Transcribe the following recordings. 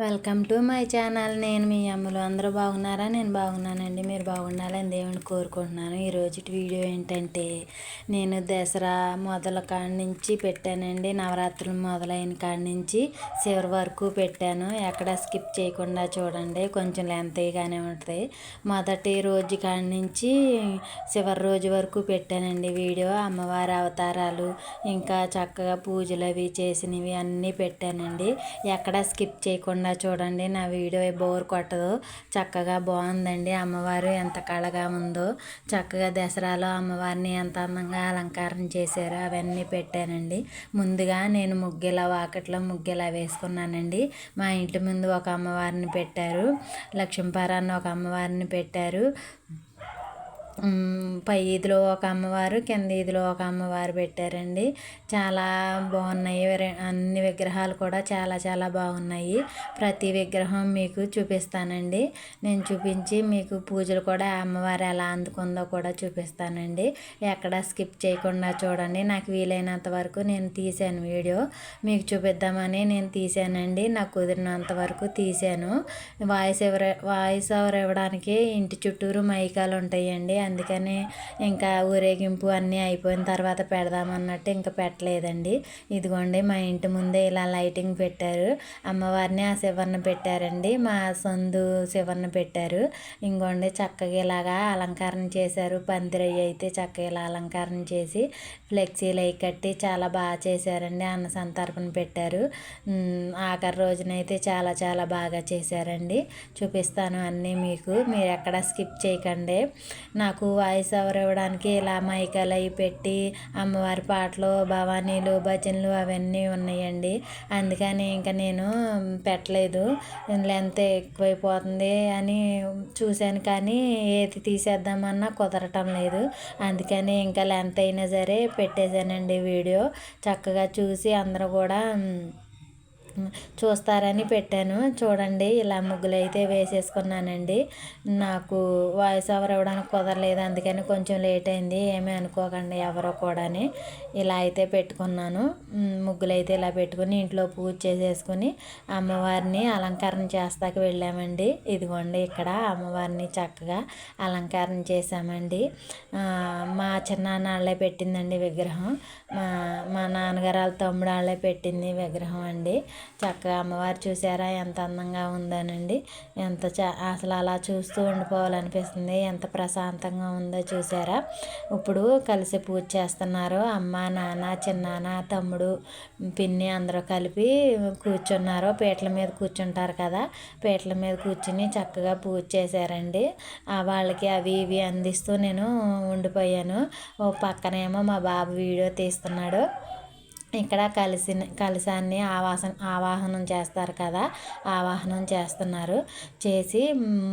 Welcome to my channel. నేను మీ అమ్మలు. అందరూ బాగున్నారా? నేను బాగున్నానండి. మీరు బాగుండాలని దేవుని కోరుకుంటున్నాను. ఈరోజు వీడియో ఏంటంటే నేను దసరా మొదల కాడి నుంచి పెట్టానండి. నవరాత్రులు మొదలైన కాడి నుంచి చివరి వరకు పెట్టాను. ఎక్కడ స్కిప్ చేయకుండా చూడండి. కొంచెం లెంతీగానే ఉంటుంది. మొదటి రోజు కాడి నుంచి చివరి రోజు వరకు పెట్టానండి వీడియో. అమ్మవారి అవతారాలు ఇంకా చక్కగా పూజలు అవి చేసినవి అన్నీ పెట్టానండి. ఎక్కడ స్కిప్ చేయకుండా తప్పకుండా చూడండి నా వీడియో బోర్ కొట్టదు. చక్కగా బాగుందండి. అమ్మవారు ఎంత కళగా ఉందో. చక్కగా దసరాలో అమ్మవారిని ఎంత అందంగా అలంకారం చేశారో అవన్నీ పెట్టానండి. ముందుగా నేను ముగ్గుల వాకట్లో ముగ్గులా వేసుకున్నానండి. మా ఇంటి ముందు ఒక అమ్మవారిని పెట్టారు. లక్ష్మీపారాన్ని ఒక అమ్మవారిని పెట్టారు. పై ఈదిలో ఒక అమ్మవారు కింద ఈదిలో ఒక అమ్మవారు పెట్టారండి. చాలా బాగున్నాయి. అన్ని విగ్రహాలు కూడా చాలా చాలా బాగున్నాయి. ప్రతి విగ్రహం మీకు చూపిస్తానండి. నేను చూపించి మీకు పూజలు కూడా అమ్మవారు ఎలా అందుకుందో కూడా చూపిస్తానండి. ఎక్కడ స్కిప్ చేయకుండా చూడండి. నాకు వీలైనంత వరకు నేను తీశాను వీడియో. మీకు చూపిద్దామని నేను తీశానండి. నాకు కుదిరినంత వరకు తీశాను. వాయిస్ ఎవర వాయిస్ ఎవరు ఇవ్వడానికి ఇంటి చుట్టూరు మైకాలు ఉంటాయండి. అందుకని ఇంకా ఊరేగింపు అన్నీ అయిపోయిన తర్వాత పెడదామన్నట్టు ఇంకా పెట్టలేదండి. ఇదిగోండి మా ఇంటి ముందే ఇలా లైటింగ్ పెట్టారు. అమ్మవారిని ఆ శివర్ణ పెట్టారండి. మా సందు శివర్ణ పెట్టారు. ఇంకోండి చక్కగా ఇలాగా అలంకరణ చేశారు. పందిరయ్యి అయితే చక్కగా ఇలా అలంకరణ చేసి ఫ్లెక్సీలు అవి కట్టి చాలా బాగా చేశారండి. అన్న సంతర్పణ పెట్టారు. ఆఖరి రోజునైతే చాలా చాలా బాగా చేశారండి. చూపిస్తాను అన్నీ మీకు. మీరు ఎక్కడ స్కిప్ చేయకండి. నాకు నాకు వాయిస్ ఓవర్ ఇవ్వడానికి ఇలా మైకాలు అవి పెట్టి అమ్మవారి పాటలు భవానీలు భజనలు అవన్నీ ఉన్నాయండి. అందుకని ఇంకా నేను పెట్టలేదు. లెంత్ ఎక్కువైపోతుంది అని చూశాను కానీ ఏది తీసేద్దామన్నా కుదరటం లేదు. అందుకని ఇంకా లెంత్ అయినా సరే పెట్టేశానండి వీడియో. చక్కగా చూసి అందరూ కూడా చూస్తారని పెట్టాను. చూడండి ఇలా ముగ్గులు అయితే వేసేసుకున్నానండి. నాకు వాయిస్ ఓవర్ ఇవ్వడానికి కుదరలేదు అందుకని కొంచెం లేట్ అయింది. ఏమీ అనుకోకండి ఎవరో కూడాని. ఇలా అయితే పెట్టుకున్నాను. ముగ్గులు అయితే ఇలా పెట్టుకుని ఇంట్లో పూజ చేసేసుకుని అమ్మవారిని అలంకరణ చేస్తాక వెళ్ళామండి. ఇదిగోండి ఇక్కడ అమ్మవారిని చక్కగా అలంకరణ చేసామండి మా చిన్నాన్న వాళ్ళే పెట్టిందండి విగ్రహం. మా మా నాన్నగారు వాళ్ళ తమ్ముడు వాళ్ళే పెట్టింది విగ్రహం అండి. చక్కగా అమ్మవారు చూసారా? ఎంత అందంగా ఉందోనండి. ఎంత చ అసలు అలా చూస్తూ ఉండిపోవాలనిపిస్తుంది. ఎంత ప్రశాంతంగా ఉందో చూసారా? ఇప్పుడు కలిసి పూజ చేస్తున్నారు. అమ్మ నాన్న చిన్నాన్న తమ్ముడు పిన్ని అందరూ కలిపి కూర్చున్నారు. పీటల మీద కూర్చుంటారు కదా? పీటల మీద కూర్చుని చక్కగా పూజ చేశారండి. వాళ్ళకి అవి ఇవి అందిస్తూ నేను ఉండిపోయాను. ఓ పక్కనేమో మా బాబు వీడియో తీస్తున్నాడు. ఇక్కడ కలిసిన కలశాన్ని ఆవాసన ఆవాహనం చేస్తారు కదా ఆవాహనం చేస్తున్నారు. చేసి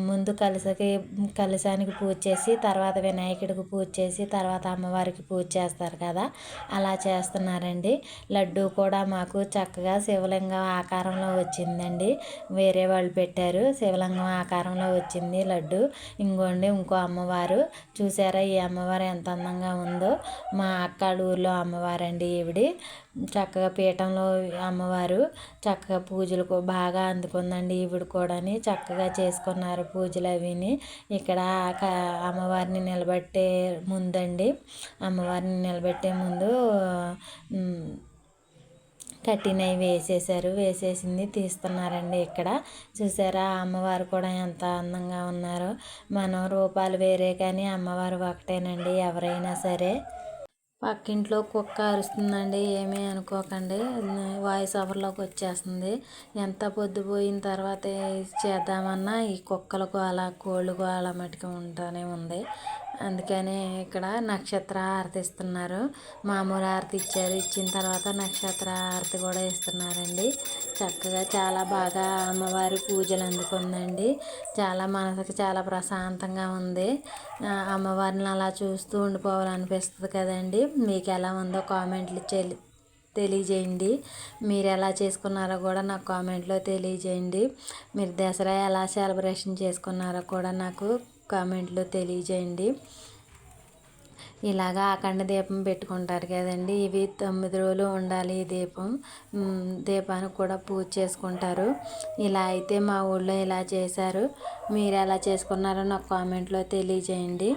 ముందు కలసకి కలశానికి పూజ చేసి తర్వాత వినాయకుడికి పూజ చేసి తర్వాత అమ్మవారికి పూజ చేస్తారు కదా అలా చేస్తున్నారండి. లడ్డు కూడా మాకు చక్కగా శివలింగం ఆకారంలో వచ్చిందండి. వేరే వాళ్ళు పెట్టారు శివలింగం ఆకారంలో వచ్చింది లడ్డు. ఇంకోండి ఇంకో అమ్మవారు. చూసారా ఈ అమ్మవారు ఎంత అందంగా ఉందో. మా అక్కడ ఊర్లో అమ్మవారండి ఈవిడి. చక్కగా పీఠంలో అమ్మవారు చక్కగా పూజలు బాగా అందుకుందండి ఈవిడ కూడాని. చక్కగా చేసుకున్నారు పూజలు అవిని. ఇక్కడ అమ్మవారిని నిలబెట్టే ముందండి. అమ్మవారిని నిలబెట్టే ముందు కట్టినవి వేసేసారు వేసేసింది తీస్తున్నారండి ఇక్కడ. చూసారా అమ్మవారు కూడా ఎంత అందంగా ఉన్నారో. మనం రూపాలు వేరే కానీ అమ్మవారు ఒకటేనండి ఎవరైనా సరే. పక్కింట్లో కుక్క అరుస్తుందండి ఏమీ అనుకోకండి. వాయిస్ ఓవర్లోకి వచ్చేస్తుంది. ఎంత పొద్దుపోయిన తర్వాత చేద్దామన్నా ఈ కుక్కలకు అలా కోళ్ళకు అలా మటుకు ఉంటూనే ఉంది. అందుకని ఇక్కడ నక్షత్ర హారతి ఇస్తున్నారు. మామూలు హారతి ఇచ్చారు. ఇచ్చిన తర్వాత నక్షత్ర హారతి కూడా ఇస్తున్నారండి. చక్కగా చాలా బాగా అమ్మవారి పూజలు అందుకుందండి. చాలా మనసుకి చాలా ప్రశాంతంగా ఉంది. అమ్మవారిని అలా చూస్తూ ఉండిపోవాలనిపిస్తుంది కదండి. మీకు ఎలా ఉందో కామెంట్లు చెల్లి తెలియజేయండి. మీరు ఎలా చేసుకున్నారో కూడా నాకు కామెంట్లో తెలియజేయండి. మీరు దసరా ఎలా సెలబ్రేషన్ చేసుకున్నారో కూడా నాకు కామెంట్లో తెలియజేయండి. ఇలాగా అఖండ దీపం పెట్టుకుంటారు కదండి. ఇవి తొమ్మిది రోజులు ఉండాలి ఈ దీపం. దీపానికి కూడా పూజ చేసుకుంటారు. ఇలా అయితే మా ఊళ్ళో ఇలా చేశారు. మీరు ఎలా చేసుకున్నారో నాకు కామెంట్లో తెలియజేయండి.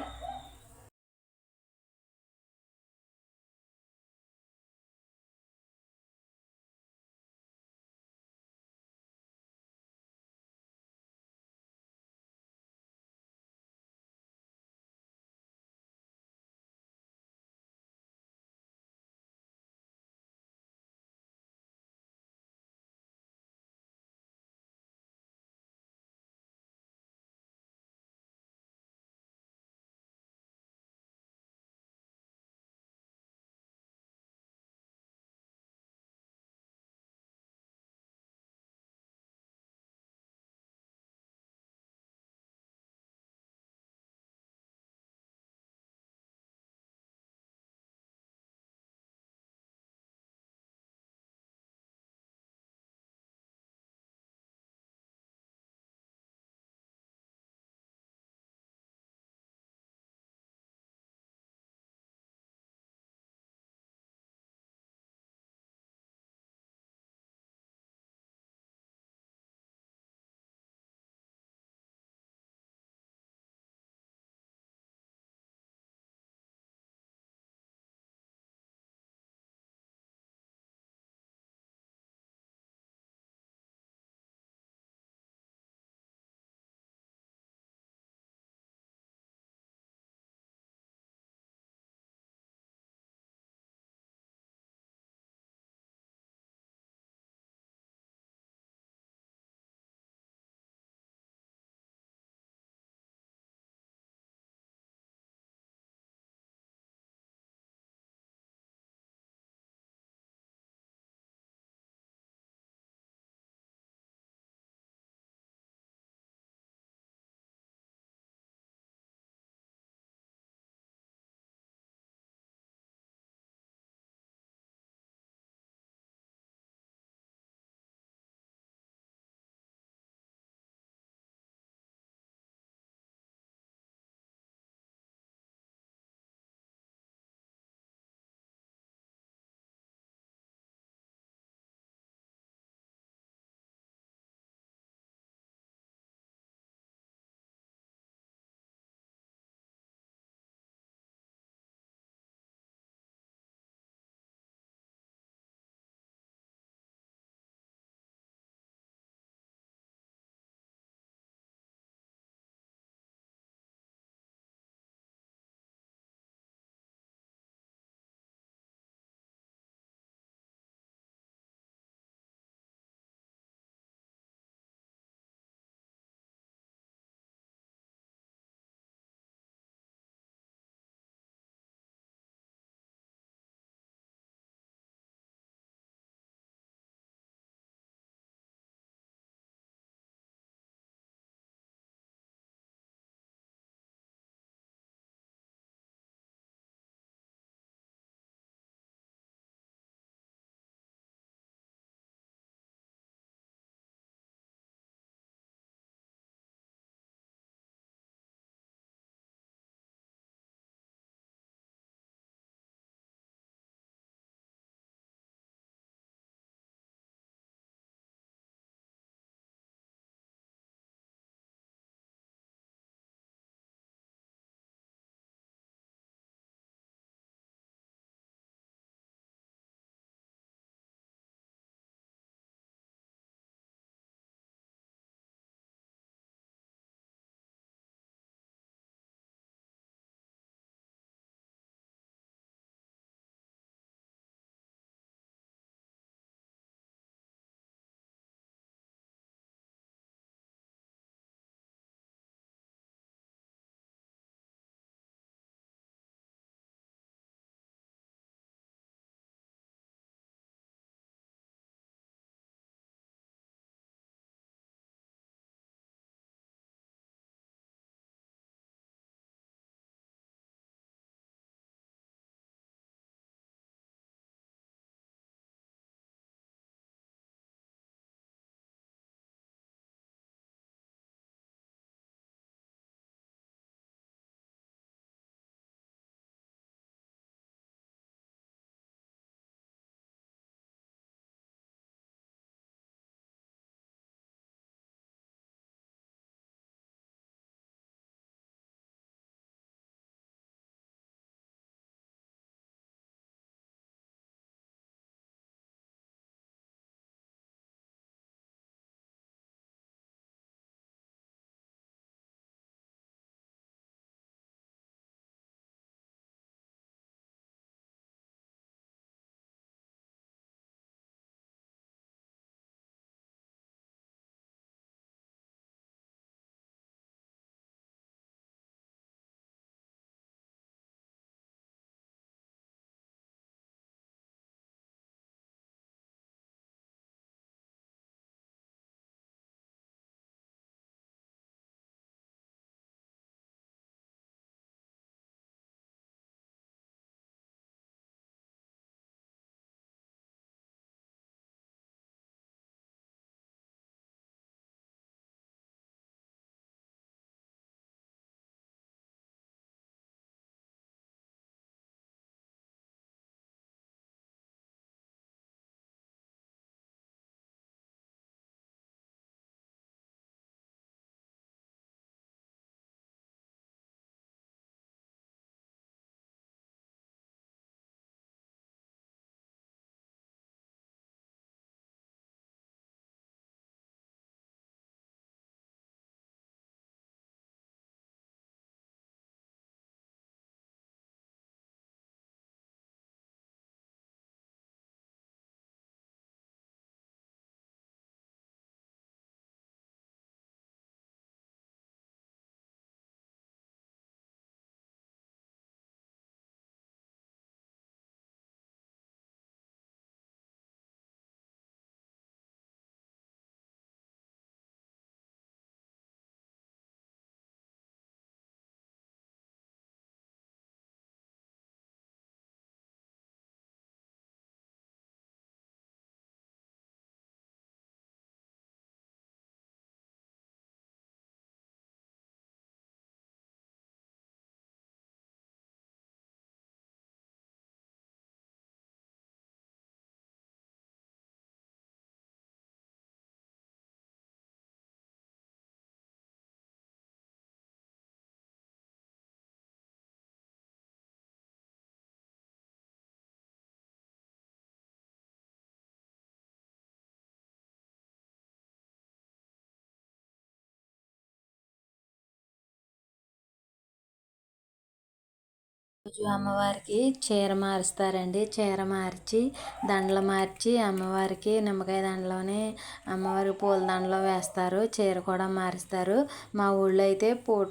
రోజు అమ్మవారికి చీర మారుస్తారండి. చీర మార్చి దండలు మార్చి అమ్మవారికి నిమ్మకాయ దండలోనే అమ్మవారికి పూల దండలో వేస్తారు. చీర కూడా మారుస్తారు. మా ఊళ్ళో అయితే పూట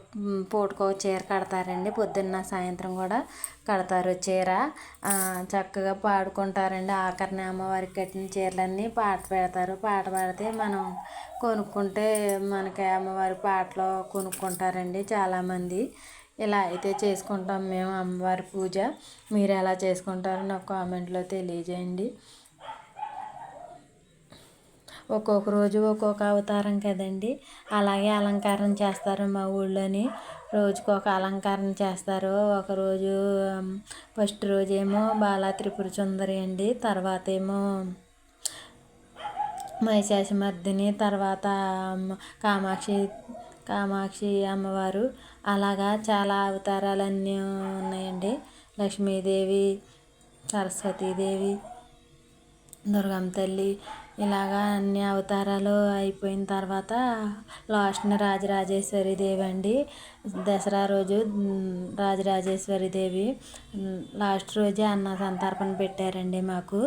పూటకో చీర కడతారండి. పొద్దున్న సాయంత్రం కూడా కడతారు చీర. చక్కగా పాడుకుంటారండి. ఆఖరిని అమ్మవారికి కట్టిన చీరలన్నీ పాట పెడతారు. పాట పాడితే మనం కొనుక్కుంటే మనకి అమ్మవారి పాటలు కొనుక్కుంటారండి చాలామంది. ఇలా అయితే చేసుకుంటాం మేము అమ్మవారి పూజ మీరు ఎలా చేసుకుంటారో నాకు కామెంట్లో తెలియజేయండి. ఒక్కొక్క రోజు ఒక్కొక్క అవతారం కదండి. అలాగే అలంకారం చేస్తారు మా ఊళ్ళోని. రోజుకు ఒక అలంకారం చేస్తారు. ఒకరోజు ఫస్ట్ రోజేమో బాలా త్రిపుర సుందరి అండి. తర్వాత ఏమో మహిషాసుమర్దిని తర్వాత కామాక్షి కామాక్షి అమ్మవారు అలాగా చాలా అవతారాలన్నీ ఉన్నాయండి. లక్ష్మీదేవి సరస్వతీదేవి దుర్గమ్మ తల్లి ఇలాగా అన్ని అవతారాలు అయిపోయిన తర్వాత లాస్ట్న రాజరాజేశ్వరి దేవి అండి. దసరా రోజు రాజరాజేశ్వరి దేవి లాస్ట్ రోజే అన్న సంతర్పణ పెట్టారండి మాకు.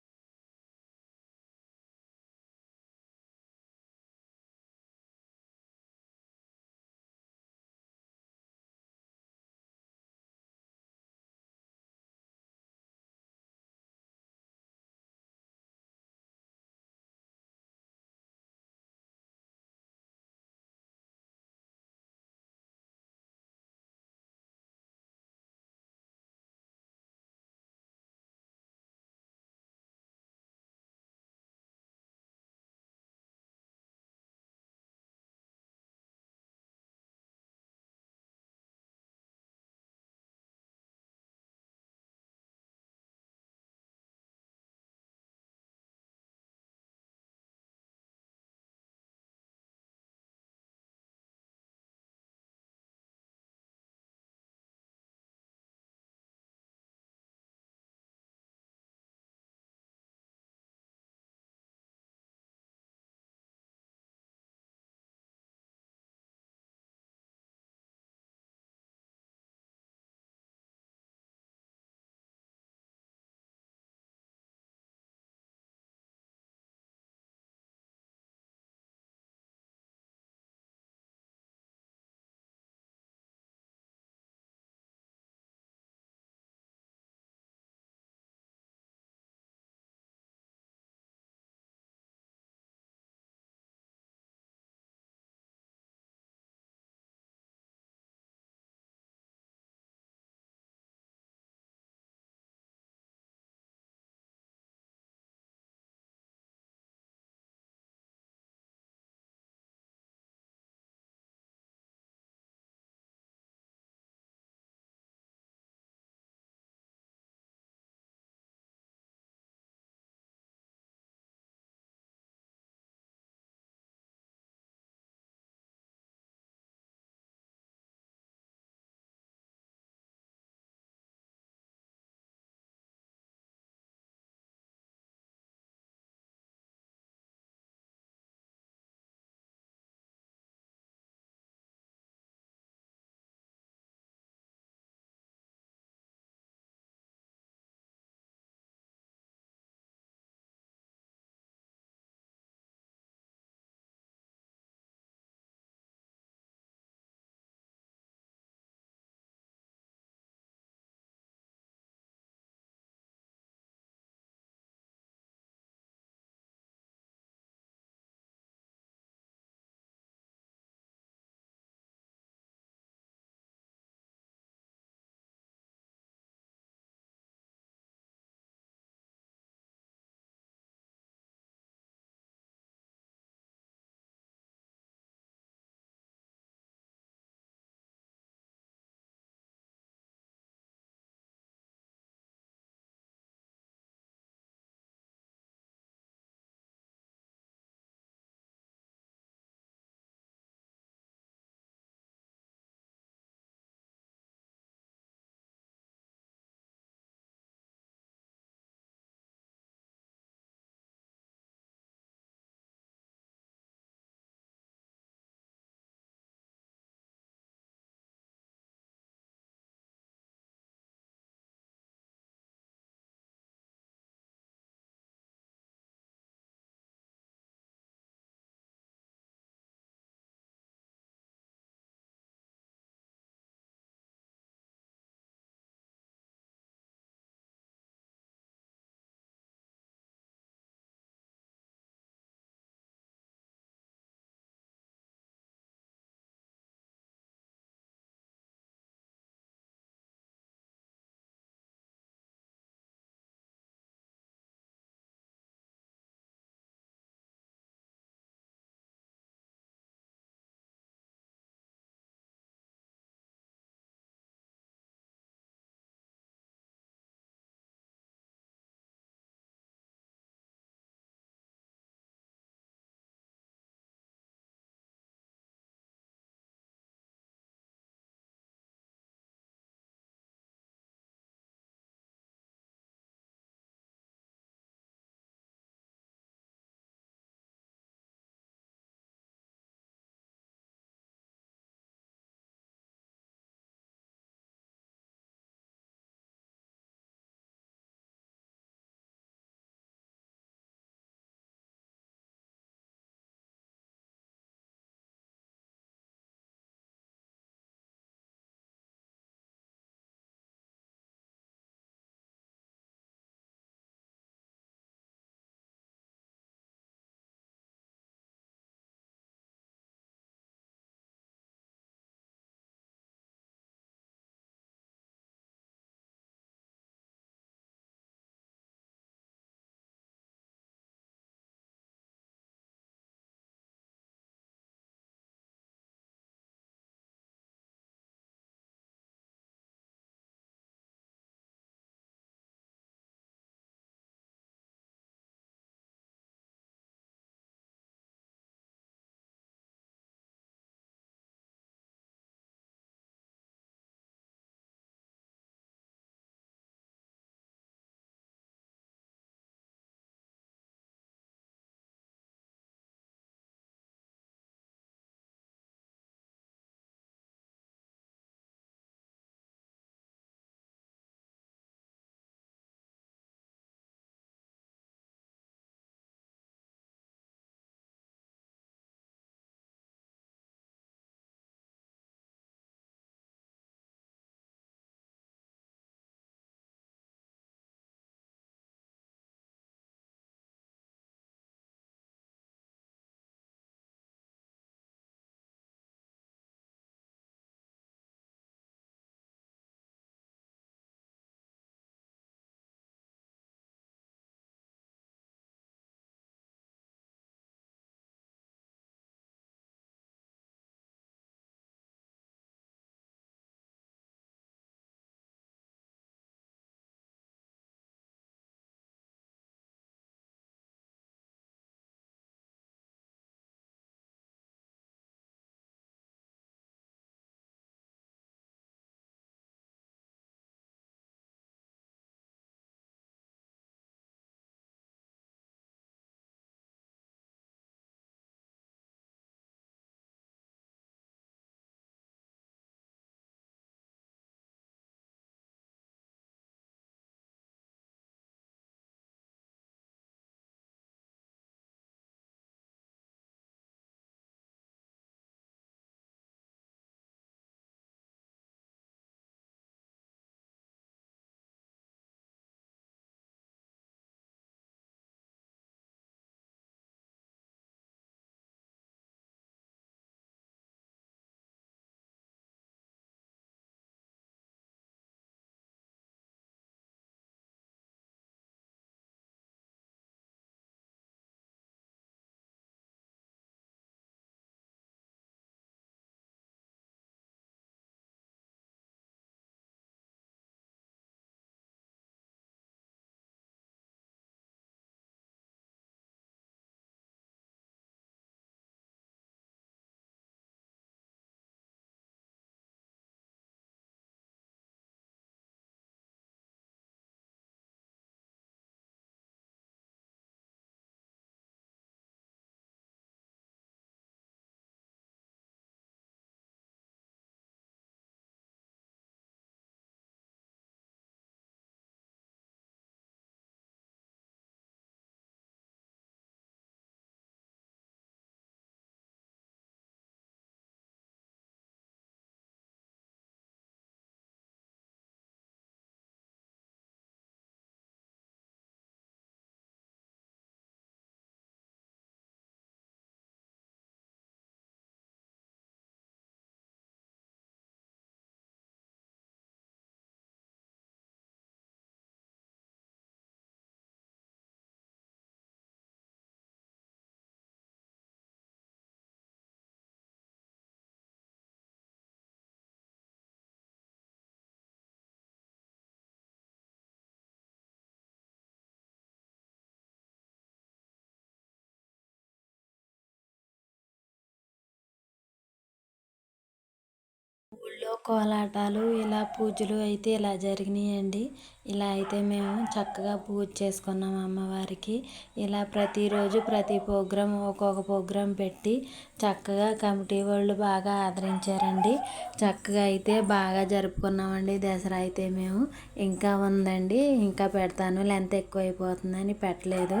కోలాటాలు ఇలా పూజలు అయితే ఇలా జరిగినాయండి. ఇలా అయితే మేము చక్కగా పూజ చేసుకున్నాం అమ్మవారికి. ఇలా ప్రతిరోజు ప్రతి ప్రోగ్రాం ఒక్కొక్క ప్రోగ్రాం పెట్టి చక్కగా కమిటీ వాళ్ళు బాగా ఆదరించారండి. చక్కగా అయితే బాగా జరుపుకున్నామండి దసరా అయితే మేము. ఇంకా ఉందండి ఇంకా పెడతాను. లెంత్ ఎక్కువైపోతుందని పెట్టలేదు.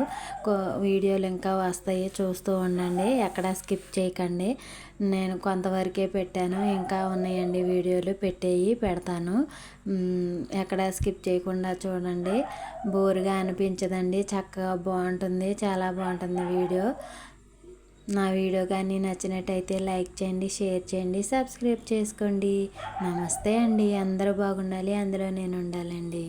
వీడియోలు ఇంకా వస్తాయి చూస్తూ ఉండండి. ఎక్కడ స్కిప్ చేయకండి. నేను కొంతవరకే పెట్టాను. ఇంకా ఉన్నాయండి వీడియోలు పెట్టేవి పెడతాను. ఎక్కడ స్కిప్ చేయకుండా చూడండి. బోరుగా అనిపించదండి. చక్కగా బాగుంటుంది. చాలా బాగుంటుంది వీడియో. నా వీడియో కానీ నచ్చినట్టయితే లైక్ చేయండి షేర్ చేయండి సబ్స్క్రైబ్ చేసుకోండి. నమస్తే అండి. అందరూ బాగుండాలి. అందులో నేను ఉండాలండి.